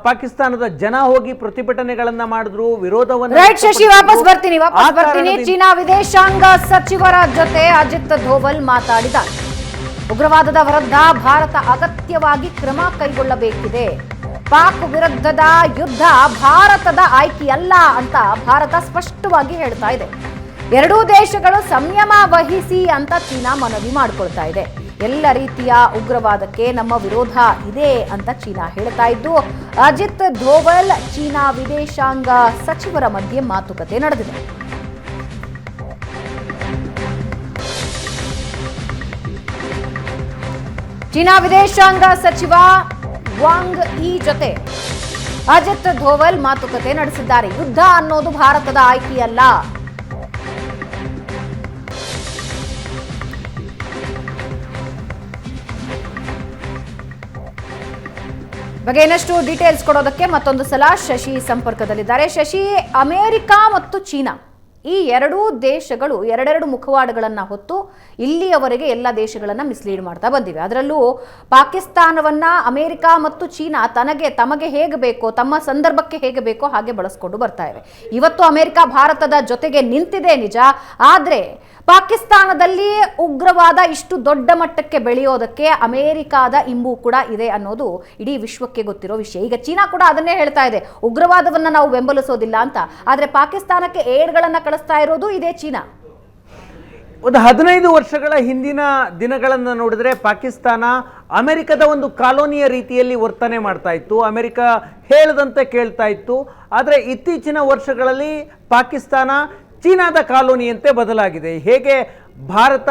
ಪಾಕಿಸ್ತಾನದ ಜನ ಹೋಗಿ ಪ್ರತಿಭಟನೆಗಳನ್ನ ಮಾಡಿದ್ರು ವಿರೋಧವನ್ನು ವಾಪಸ್ ಬರ್ತೀನಿ ಚೀನಾ ವಿದೇಶಾಂಗ ಸಚಿವರ ಜೊತೆ ಅಜಿತ್ ಧೋವಲ್ ಮಾತಾಡಿದ್ದಾರೆ. ಉಗ್ರವಾದದ ವಿರುದ್ಧ ಭಾರತ ಅಗತ್ಯವಾಗಿ ಕ್ರಮ ಕೈಗೊಳ್ಳಬೇಕಿದೆ. ಪಾಕ್ ವಿರುದ್ಧದ ಯುದ್ಧ ಭಾರತದ ಆಯ್ಕೆಯಲ್ಲ ಅಂತ ಭಾರತ ಸ್ಪಷ್ಟವಾಗಿ ಹೇಳ್ತಾ ಇದೆ. ಎರಡೂ ದೇಶಗಳು ಸಂಯಮ ವಹಿಸಿ ಅಂತ ಚೀನಾ ಮನವಿ ಮಾಡಿಕೊಳ್ತಾ ಇದೆ. ಎಲ್ಲ ರೀತಿಯ ಉಗ್ರವಾದಕ್ಕೆ ನಮ್ಮ ವಿರೋಧ ಇದೆ ಅಂತ ಚೀನಾ ಹೇಳ್ತಾ ಇದ್ದು, ಅಜಿತ್ ಧೋವಲ್ ಚೀನಾ ವಿದೇಶಾಂಗ ಸಚಿವರ ಮಧ್ಯೆ ಮಾತುಕತೆ ನಡೆದಿದೆ. ಚೀನಾ ವಿದೇಶಾಂಗ ಸಚಿವ ವಾಂಗ್ ಈ ಜೊತೆ ಅಜಿತ್ ಧೋವಲ್ ಮಾತುಕತೆ ನಡೆಸಿದ್ದಾರೆ. ಯುದ್ಧ ಅನ್ನೋದು ಭಾರತದ ಆಯ್ಕೆಯಲ್ಲ. ಬಗ್ಗೆ ಇನ್ನಷ್ಟು ಡೀಟೇಲ್ಸ್ ಕೊಡೋದಕ್ಕೆ ಮತ್ತೊಂದು ಸಲ ಶಶಿ ಸಂಪರ್ಕದಲ್ಲಿದ್ದಾರೆ. ಶಶಿ ಅಮೆರಿಕ ಮತ್ತು ಚೀನಾ. ಈ ಎರಡೂ ದೇಶಗಳು, ಎರಡೆರಡು ಮುಖವಾಡಗಳನ್ನು ಹೊತ್ತು ಇಲ್ಲಿಯವರೆಗೆ ಎಲ್ಲ ದೇಶಗಳನ್ನು ಮಿಸ್ಲೀಡ್ ಮಾಡ್ತಾ ಬಂದಿವೆ. ಅದರಲ್ಲೂ ಪಾಕಿಸ್ತಾನವನ್ನು ಅಮೆರಿಕ ಮತ್ತು ಚೀನಾ ತನಗೆ, ತಮಗೆ ಹೇಗೆ ಬೇಕೋ, ತಮ್ಮ ಸಂದರ್ಭಕ್ಕೆ ಹೇಗೆ ಬೇಕೋ ಹಾಗೆ ಬಳಸ್ಕೊಂಡು ಬರ್ತಾ ಇವೆ. ಇವತ್ತು ಅಮೆರಿಕ ಭಾರತದ ಜೊತೆಗೆ ನಿಂತಿದೆ ನಿಜ. ಆದರೆ ಪಾಕಿಸ್ತಾನದಲ್ಲಿ ಉಗ್ರವಾದ ಇಷ್ಟು ದೊಡ್ಡ ಮಟ್ಟಕ್ಕೆ ಬೆಳೆಯೋದಕ್ಕೆ ಅಮೆರಿಕಾದ ಇಂಬು ಕೂಡ ಇದೆ ಅನ್ನೋದು ಇಡೀ ವಿಶ್ವಕ್ಕೆ ಗೊತ್ತಿರೋ ವಿಷಯ. ಈಗ ಚೀನಾ ಕೂಡ ಅದನ್ನೇ ಹೇಳ್ತಾ ಇದೆ. ಉಗ್ರವಾದವನ್ನ ನಾವು ಬೆಂಬಲಿಸೋದಿಲ್ಲ ಅಂತ. ಆದರೆ ಪಾಕಿಸ್ತಾನಕ್ಕೆ ಏಡ್ಗಳನ್ನು ಕಳಿಸ್ತಾ ಇರೋದು ಇದೇ ಚೀನಾ. ಒಂದು ಹದಿನೈದು ವರ್ಷಗಳ ಹಿಂದಿನ ದಿನಗಳನ್ನು ನೋಡಿದ್ರೆ ಪಾಕಿಸ್ತಾನ ಅಮೆರಿಕದ ಒಂದು ಕಾಲೋನಿಯ ರೀತಿಯಲ್ಲಿ ವರ್ತನೆ ಮಾಡ್ತಾ ಇತ್ತು. ಅಮೆರಿಕ ಹೇಳದಂತೆ ಕೇಳ್ತಾ ಇತ್ತು. ಆದರೆ ಇತ್ತೀಚಿನ ವರ್ಷಗಳಲ್ಲಿ ಪಾಕಿಸ್ತಾನ ಚೀನಾದ ಕಾಲೋನಿಯಂತೆ ಬದಲಾಗಿದೆ. ಹೇಗೆ ಭಾರತ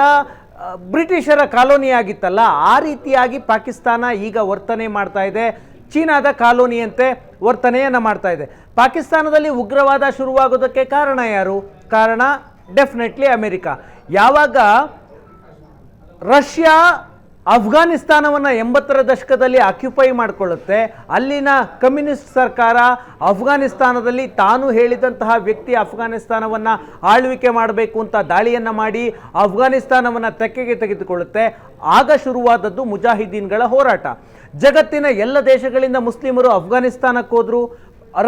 ಬ್ರಿಟಿಷರ ಕಾಲೋನಿ ಆಗಿತ್ತಲ್ಲ ಆ ರೀತಿಯಾಗಿ ಪಾಕಿಸ್ತಾನ ಈಗ ವರ್ತನೆ ಮಾಡ್ತಾ ಇದೆ. ಚೀನಾದ ಕಾಲೋನಿಯಂತೆ ವರ್ತನೆಯನ್ನು ಮಾಡ್ತಾ ಇದೆ. ಪಾಕಿಸ್ತಾನದಲ್ಲಿ ಉಗ್ರವಾದ ಶುರುವಾಗೋದಕ್ಕೆ ಕಾರಣ ಯಾರು? ಕಾರಣ ಡೆಫಿನೆಟ್ಲಿ ಅಮೆರಿಕ. ಯಾವಾಗ ರಷ್ಯಾ ಅಫ್ಘಾನಿಸ್ತಾನವನ್ನು ಎಂಬತ್ತರ ದಶಕದಲ್ಲಿ ಆಕ್ಯುಪೈ ಮಾಡಿಕೊಳ್ಳುತ್ತೆ. ಅಲ್ಲಿನ ಕಮ್ಯುನಿಸ್ಟ್ ಸರ್ಕಾರ ಅಫ್ಘಾನಿಸ್ತಾನದಲ್ಲಿ ತಾನು ಹೇಳಿದಂತಹ ವ್ಯಕ್ತಿ ಅಫ್ಘಾನಿಸ್ತಾನವನ್ನು ಆಳ್ವಿಕೆ ಮಾಡಬೇಕು ಅಂತ ದಾಳಿಯನ್ನು ಮಾಡಿ ಅಫ್ಘಾನಿಸ್ತಾನವನ್ನು ತೆಕ್ಕೆಗೆ ತೆಗೆದುಕೊಳ್ಳುತ್ತೆ. ಆಗ ಶುರುವಾದದ್ದು ಮುಜಾಹಿದ್ದೀನ್ಗಳ ಹೋರಾಟ. ಜಗತ್ತಿನ ಎಲ್ಲ ದೇಶಗಳಿಂದ ಮುಸ್ಲಿಮರು ಅಫ್ಘಾನಿಸ್ತಾನಕ್ಕೆ ಹೋದರು.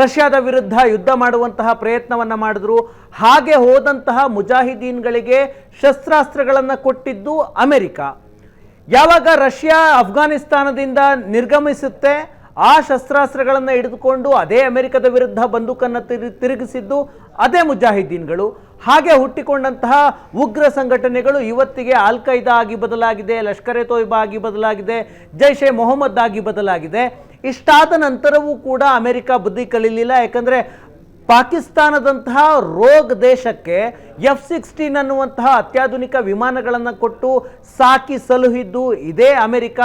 ರಷ್ಯಾದ ವಿರುದ್ಧ ಯುದ್ಧ ಮಾಡುವಂತಹ ಪ್ರಯತ್ನವನ್ನು ಮಾಡಿದ್ರು. ಹಾಗೆ ಹೋದಂತಹ ಮುಜಾಹಿದೀನ್ಗಳಿಗೆ ಶಸ್ತ್ರಾಸ್ತ್ರಗಳನ್ನು ಕೊಟ್ಟಿದ್ದು ಅಮೆರಿಕ. ಯಾವಾಗ ರಷ್ಯಾ ಅಫ್ಘಾನಿಸ್ತಾನದಿಂದ ನಿರ್ಗಮಿಸುತ್ತೆ, ಆ ಶಸ್ತ್ರಾಸ್ತ್ರಗಳನ್ನು ಹಿಡಿದುಕೊಂಡು ಅದೇ ಅಮೆರಿಕದ ವಿರುದ್ಧ ಬಂದೂಕನ್ನು ತಿರು, ತಿರುಗಿಸಿದ್ದು ಅದೇ ಮುಜಾಹಿದ್ದೀನ್ಗಳು. ಹಾಗೆ ಹುಟ್ಟಿಕೊಂಡಂತಹ ಉಗ್ರ ಸಂಘಟನೆಗಳು ಇವತ್ತಿಗೆ ಅಲ್ ಖೈದಾ ಆಗಿ ಬದಲಾಗಿದೆ, ಲಷ್ಕರೆ ತೊಯ್ಬಾ ಆಗಿ ಬದಲಾಗಿದೆ, ಜೈಷ್ ಎ ಮೊಹಮ್ಮದ್ ಆಗಿ ಬದಲಾಗಿದೆ. ಇಷ್ಟಾದ ನಂತರವೂ ಕೂಡ ಅಮೆರಿಕ ಬುದ್ಧಿ ಕಲೀಲಿಲ್ಲ, ಯಾಕಂದರೆ ಪಾಕಿಸ್ತಾನದಂತಹ ರೋಗ್ ದೇಶಕ್ಕೆ ಎಫ್ ಸಿಕ್ಸ್ಟೀನ್ ಅನ್ನುವಂತಹ ಅತ್ಯಾಧುನಿಕ ವಿಮಾನಗಳನ್ನು ಕೊಟ್ಟು ಸಾಕಿ ಸಲುಹಿದ್ದು ಇದೇ ಅಮೆರಿಕ.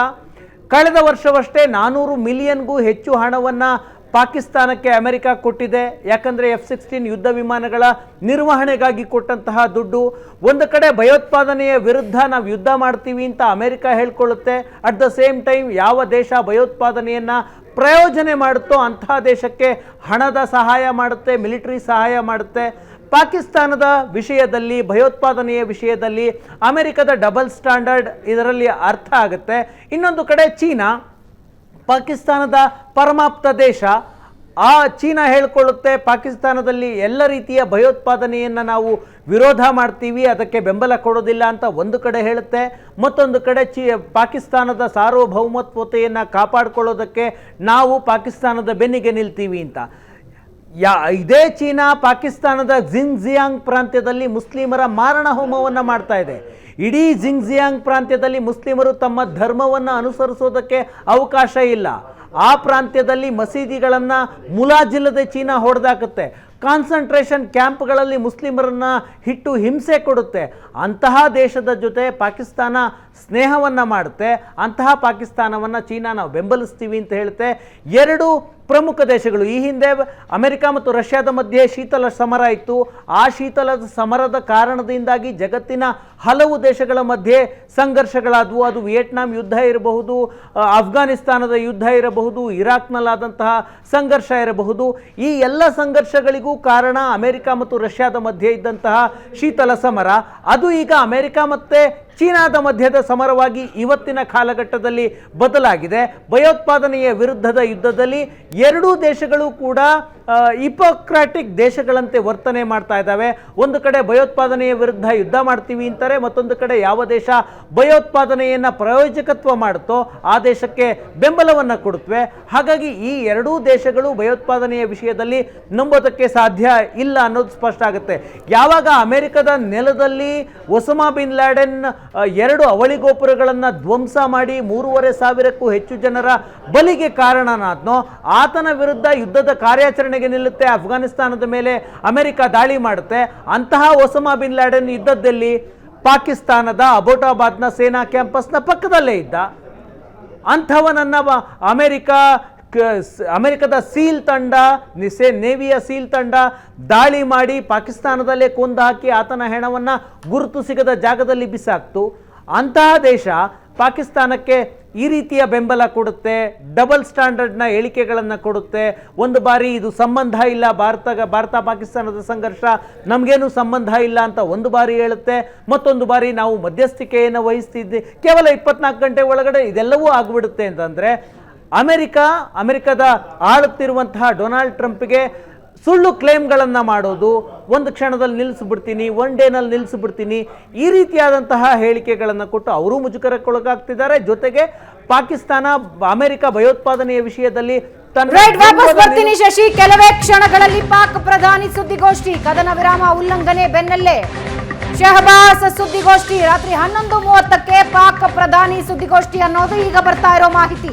ಕಳೆದ ವರ್ಷವಷ್ಟೇ ನಾನೂರು ಮಿಲಿಯನ್ಗೂ ಹೆಚ್ಚು ಹಣವನ್ನು ಪಾಕಿಸ್ತಾನಕ್ಕೆ ಅಮೆರಿಕ ಕೊಟ್ಟಿದೆ. ಯಾಕಂದರೆ ಎಫ್ ಸಿಕ್ಸ್ಟೀನ್ ಯುದ್ಧ ವಿಮಾನಗಳ ನಿರ್ವಹಣೆಗಾಗಿ ಕೊಟ್ಟಂತಹ ದುಡ್ಡು. ಒಂದು ಕಡೆ ಭಯೋತ್ಪಾದನೆಯ ವಿರುದ್ಧ ನಾವು ಯುದ್ಧ ಮಾಡ್ತೀವಿ ಅಂತ ಅಮೆರಿಕ ಹೇಳ್ಕೊಳ್ಳುತ್ತೆ. ಅಟ್ ದ ಸೇಮ್ ಟೈಮ್ ಯಾವ ದೇಶ ಭಯೋತ್ಪಾದನೆಯನ್ನು ಪ್ರಯೋಜನೆ ಮಾಡುತ್ತೋ ಅಂಥ ದೇಶಕ್ಕೆ ಹಣದ ಸಹಾಯ ಮಾಡುತ್ತೆ, ಮಿಲಿಟರಿ ಸಹಾಯ ಮಾಡುತ್ತೆ. ಪಾಕಿಸ್ತಾನದ ವಿಷಯದಲ್ಲಿ, ಭಯೋತ್ಪಾದನೆಯ ವಿಷಯದಲ್ಲಿ ಅಮೆರಿಕದ ಡಬಲ್ ಸ್ಟ್ಯಾಂಡರ್ಡ್ ಇದರಲ್ಲಿ ಅರ್ಥ ಆಗುತ್ತೆ. ಇನ್ನೊಂದು ಕಡೆ ಚೀನಾ, ಪಾಕಿಸ್ತಾನದ ಪರಮಾಪ್ತ ದೇಶ ಆ ಚೀನಾ ಹೇಳ್ಕೊಳ್ಳುತ್ತೆ, ಪಾಕಿಸ್ತಾನದಲ್ಲಿ ಎಲ್ಲ ರೀತಿಯ ಭಯೋತ್ಪಾದನೆಯನ್ನು ನಾವು ವಿರೋಧ ಮಾಡ್ತೀವಿ, ಅದಕ್ಕೆ ಬೆಂಬಲ ಕೊಡೋದಿಲ್ಲ ಅಂತ ಒಂದು ಕಡೆ ಹೇಳುತ್ತೆ, ಮತ್ತೊಂದು ಕಡೆ ಚೀ, ಪಾಕಿಸ್ತಾನದ ಸಾರ್ವಭೌಮತ್ವತೆಯನ್ನು ಕಾಪಾಡಿಕೊಳ್ಳೋದಕ್ಕೆ ನಾವು ಪಾಕಿಸ್ತಾನದ ಬೆನ್ನಿಗೆ ನಿಲ್ತೀವಿ ಅಂತ. ಯಾ, ಇದೇ ಚೀನಾ ಪಾಕಿಸ್ತಾನದ ಜಿಂಗ್ಜಿಯಾಂಗ್ ಪ್ರಾಂತ್ಯದಲ್ಲಿ ಮುಸ್ಲಿಮರ ಮಾರಣ ಹೋಮವನ್ನು ಮಾಡ್ತಾ ಇದೆ. ಇಡೀ ಜಿಂಗ್ಜಿಯಾಂಗ್ ಪ್ರಾಂತ್ಯದಲ್ಲಿ ಮುಸ್ಲಿಮರು ತಮ್ಮ ಧರ್ಮವನ್ನು ಅನುಸರಿಸೋದಕ್ಕೆ ಅವಕಾಶ ಇಲ್ಲ. ಆ ಪ್ರಾಂತ್ಯದಲ್ಲಿ ಮಸೀದಿಗಳನ್ನು ಮುಲಾಜಿಲ್ಲದೆ ಚೀನಾ ಹೊಡೆದಾಕುತ್ತೆ. ಕಾನ್ಸಂಟ್ರೇಷನ್ ಕ್ಯಾಂಪ್ಗಳಲ್ಲಿ ಮುಸ್ಲಿಮರನ್ನು ಹಿಟ್ಟು ಹಿಂಸೆ ಕೊಡುತ್ತೆ. ಅಂತಹ ದೇಶದ ಜೊತೆ ಪಾಕಿಸ್ತಾನ ಸ್ನೇಹವನ್ನು ಮಾಡುತ್ತೆ. ಅಂತಹ ಪಾಕಿಸ್ತಾನವನ್ನು ಚೀನಾ ನಾವು ಬೆಂಬಲಿಸ್ತೀವಿ ಅಂತ ಹೇಳುತ್ತೆ. ಎರಡು ಪ್ರಮುಖ ದೇಶಗಳು. ಈ ಹಿಂದೆ ಅಮೆರಿಕ ಮತ್ತು ರಷ್ಯಾದ ಮಧ್ಯೆ ಶೀತಲ ಸಮರ ಇತ್ತು. ಆ ಶೀತಲ ಸಮರದ ಕಾರಣದಿಂದಾಗಿ ಜಗತ್ತಿನ ಹಲವು ದೇಶಗಳ ಮಧ್ಯೆ ಸಂಘರ್ಷಗಳಾದವು. ಅದು ವಿಯೆಟ್ನಾಂ ಯುದ್ಧ ಇರಬಹುದು ಅಫ್ಘಾನಿಸ್ತಾನದ ಯುದ್ಧ ಇರಬಹುದು, ಇರಾಕ್ನಲ್ಲಾದಂತಹ ಸಂಘರ್ಷ ಇರಬಹುದು. ಈ ಎಲ್ಲ ಸಂಘರ್ಷಗಳಿಗೂ ಕಾರಣ ಅಮೆರಿಕ ಮತ್ತು ರಷ್ಯಾದ ಮಧ್ಯೆ ಇದ್ದಂತಹ ಶೀತಲ ಸಮರ. ಅದು ಈಗ ಅಮೆರಿಕ ಮತ್ತು ಚೀನಾದ ಮಧ್ಯದ ಸಮರವಾಗಿ ಇವತ್ತಿನ ಕಾಲಘಟ್ಟದಲ್ಲಿ ಬದಲಾಗಿದೆ. ಭಯೋತ್ಪಾದನೆಯ ವಿರುದ್ಧದ ಯುದ್ಧದಲ್ಲಿ ಎರಡೂ ದೇಶಗಳು ಕೂಡ ಇಪೋಕ್ರಾಟಿಕ್ ದೇಶಗಳಂತೆ ವರ್ತನೆ ಮಾಡ್ತಾ ಇದ್ದಾವೆ. ಒಂದು ಕಡೆ ಭಯೋತ್ಪಾದನೆಯ ವಿರುದ್ಧ ಯುದ್ಧ ಮಾಡ್ತೀವಿ ಅಂತಾರೆ, ಮತ್ತೊಂದು ಕಡೆ ಯಾವ ದೇಶ ಭಯೋತ್ಪಾದನೆಯನ್ನು ಪ್ರಯೋಜಕತ್ವ ಮಾಡುತ್ತೋ ಆ ದೇಶಕ್ಕೆ ಬೆಂಬಲವನ್ನು ಕೊಡುತ್ತವೆ. ಹಾಗಾಗಿ ಈ ಎರಡೂ ದೇಶಗಳು ಭಯೋತ್ಪಾದನೆಯ ವಿಷಯದಲ್ಲಿ ನಂಬೋದಕ್ಕೆ ಸಾಧ್ಯ ಇಲ್ಲ ಅನ್ನೋದು ಸ್ಪಷ್ಟ ಆಗುತ್ತೆ. ಯಾವಾಗ ಅಮೆರಿಕದ ನೆಲದಲ್ಲಿ ಒಸಮಾ ಬಿನ್ ಲ್ಯಾಡೆನ್ ಎರಡು ಅವಳಿ ಗೋಪುರಗಳನ್ನು ಧ್ವಂಸ ಮಾಡಿ ಮೂರುವರೆ ಸಾವಿರಕ್ಕೂ ಹೆಚ್ಚು ಜನರ ಬಲಿಗೆ ಕಾರಣನಾದ್ನೋ, ಆತನ ವಿರುದ್ಧ ಯುದ್ಧದ ಕಾರ್ಯಾಚರಣೆಗೆ ನಿಲ್ಲುತ್ತೆ ಅಫ್ಘಾನಿಸ್ತಾನದ ಮೇಲೆ ಅಮೆರಿಕ ದಾಳಿ ಮಾಡುತ್ತೆ. ಅಂತಹ ಒಸಮಾ ಬಿನ್ ಲ್ಯಾಡನ್ ಯುದ್ಧದಲ್ಲಿ ಪಾಕಿಸ್ತಾನದ ಅಬೋಟಾಬಾದ್ನ ಸೇನಾ ಕ್ಯಾಂಪಸ್ನ ಪಕ್ಕದಲ್ಲೇ ಇದ್ದ. ಅಂಥವನನ್ನು ಅಮೆರಿಕ ಅಮೆರಿಕದ ಸೀಲ್ ತಂಡ, ನಿಸೆ ನೇವಿಯ ಸೀಲ್ ತಂಡ ದಾಳಿ ಮಾಡಿ ಪಾಕಿಸ್ತಾನದಲ್ಲೇ ಕೊಂದು ಹಾಕಿ ಆತನ ಹೆಣವನ್ನು ಗುರುತು ಸಿಗದ ಜಾಗದಲ್ಲಿ ಬಿಸಾಕ್ತು. ಅಂತಹ ದೇಶ ಪಾಕಿಸ್ತಾನಕ್ಕೆ ಈ ರೀತಿಯ ಬೆಂಬಲ ಕೊಡುತ್ತೆ, ಡಬಲ್ ಸ್ಟ್ಯಾಂಡರ್ಡ್ನ ಹೇಳಿಕೆಗಳನ್ನು ಕೊಡುತ್ತೆ. ಒಂದು ಬಾರಿ ಇದು ಸಂಬಂಧ ಇಲ್ಲ ಭಾರತ ಭಾರತ ಪಾಕಿಸ್ತಾನದ ಸಂಘರ್ಷ, ನಮಗೇನು ಸಂಬಂಧ ಇಲ್ಲ ಅಂತ ಒಂದು ಬಾರಿ ಹೇಳುತ್ತೆ, ಮತ್ತೊಂದು ಬಾರಿ ನಾವು ಮಧ್ಯಸ್ಥಿಕೆಯನ್ನು ವಹಿಸ್ತಿದ್ದೆ ಕೇವಲ ಇಪ್ಪತ್ನಾಲ್ಕು ಗಂಟೆ ಒಳಗಡೆ ಇದೆಲ್ಲವೂ ಆಗಿಬಿಡುತ್ತೆ ಅಂತಂದರೆ ಅಮೆರಿಕ ಅಮೆರಿಕದ ಆಳುತ್ತಿರುವಂತಹ ಡೊನಾಲ್ಡ್ ಟ್ರಂಪ್ಗೆ ಸುಳ್ಳು ಕ್ಲೇಮ್ಗಳನ್ನು ಮಾಡೋದು ಒಂದು ಕ್ಷಣದಲ್ಲಿ ನಿಲ್ಲಿಸ್ಬಿಡ್ತೀನಿ ಒನ್ ಡೇನಲ್ಲಿ ನಿಲ್ಲಿಸ್ಬಿಡ್ತೀನಿ ಈ ರೀತಿಯಾದಂತಹ ಹೇಳಿಕೆಗಳನ್ನು ಕೊಟ್ಟು ಅವರೂ ಮುಜುಗರಕ್ಕೊಳಗಾಗ್ತಿದ್ದಾರೆ ಜೊತೆಗೆ ಪಾಕಿಸ್ತಾನ ಅಮೆರಿಕ ಭಯೋತ್ಪಾದನೆಯ ವಿಷಯದಲ್ಲಿ ಬರ್ತೀನಿ ಶಶಿ. ಕೆಲವೇ ಕ್ಷಣಗಳಲ್ಲಿ ಪಾಕ್ ಪ್ರಧಾನಿ ಸುದ್ದಿಗೋಷ್ಠಿ ಕದನ ವಿರಾಮ ಉಲ್ಲಂಘನೆ ಬೆನ್ನಲ್ಲೇ. ಶಹಬಾಸ್ ಸುದ್ದಿಗೋಷ್ಠಿ ರಾತ್ರಿ ಹನ್ನೊಂದು ಮೂವತ್ತಕ್ಕೆ ಪಾಕ್ ಪ್ರಧಾನಿ ಸುದ್ದಿಗೋಷ್ಠಿ ಅನ್ನೋದು ಈಗ ಬರ್ತಾ ಇರೋ ಮಾಹಿತಿ.